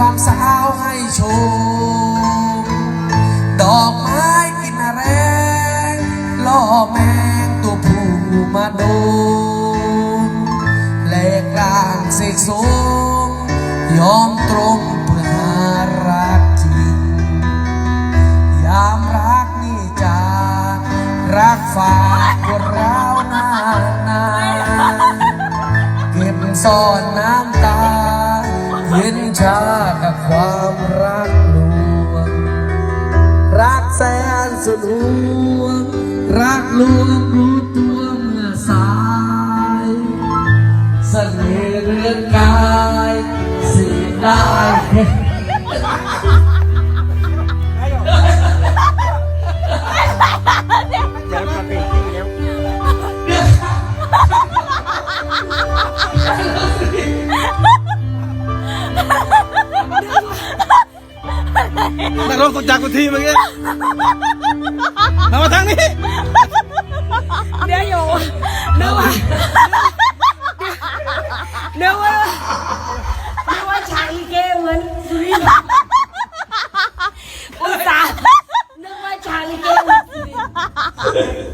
ความสาวให้ชม ดอกไม้กินแรงล่อแมงตัวผู้มาโดนแหลกกลางเสกสมยอมตรงเพื่อหารักจริง ยามรักนี่จากรักฝากปวดร้าวนานนานเก็บซ่อนน้ำตา เย็นชากับความรักลวง รักแสนสุดหวง รักลวงรู้ตัวเมื่อสายเสน่ห์เรือนกายสีได้ นักร้คนจากเวทีเมื่อกี้มาทางนี้ เดี๋ยวอยู่นึกว่านึกว่านึกว่าชากลิเกเหมือนสุรินทร์อุตส่าห์นึกว่าฉากลิเกเหมือนสุริน